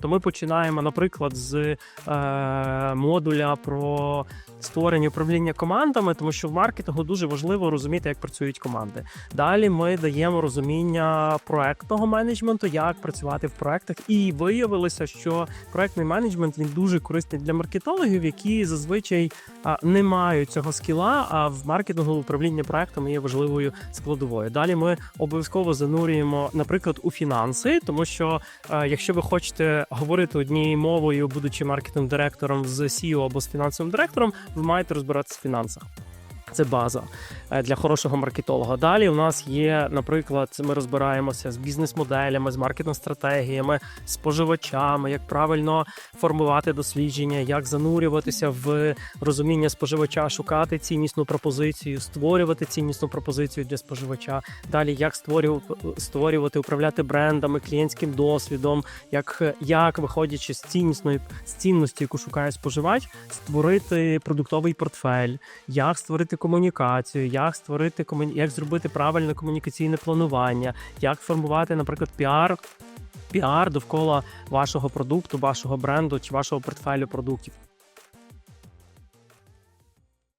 То ми починаємо, наприклад, з е, модуля про створення управління командами, тому що в маркетингу дуже важливо розуміти, як працюють команди. Далі ми даємо розуміння проектного менеджменту, як працювати в проектах, і виявилося, що проектний менеджмент він дуже корисний для маркетологів, які зазвичай не мають цього скіла. А в маркетингу управління проектами є важливою складовою. Далі ми обов'язково занурюємо, наприклад, у фінанси, тому що е, якщо ви хочете говорити однією мовою, будучи маркетинг директором з CEO або з фінансовим директором, ви маєте розбиратися в фінансах. Це база е, для хорошого маркетолога. Далі у нас є, наприклад, ми розбираємося з бізнес-моделями, з маркетинг-стратегіями, споживачами, як правильно формувати дослідження, як занурюватися в розуміння споживача, шукати ціннісну пропозицію, створювати ціннісну пропозицію для споживача. Далі як створювати управляти брендами, клієнтським досвідом, як, як виходячи з ціннісної з цінності, яку шукає споживач, створити продуктовий портфель, як створити комунікацію, як створити кому... як зробити правильне комунікаційне планування, як формувати, наприклад, піар. Піар довкола вашого продукту, вашого бренду чи вашого портфелю продуктів.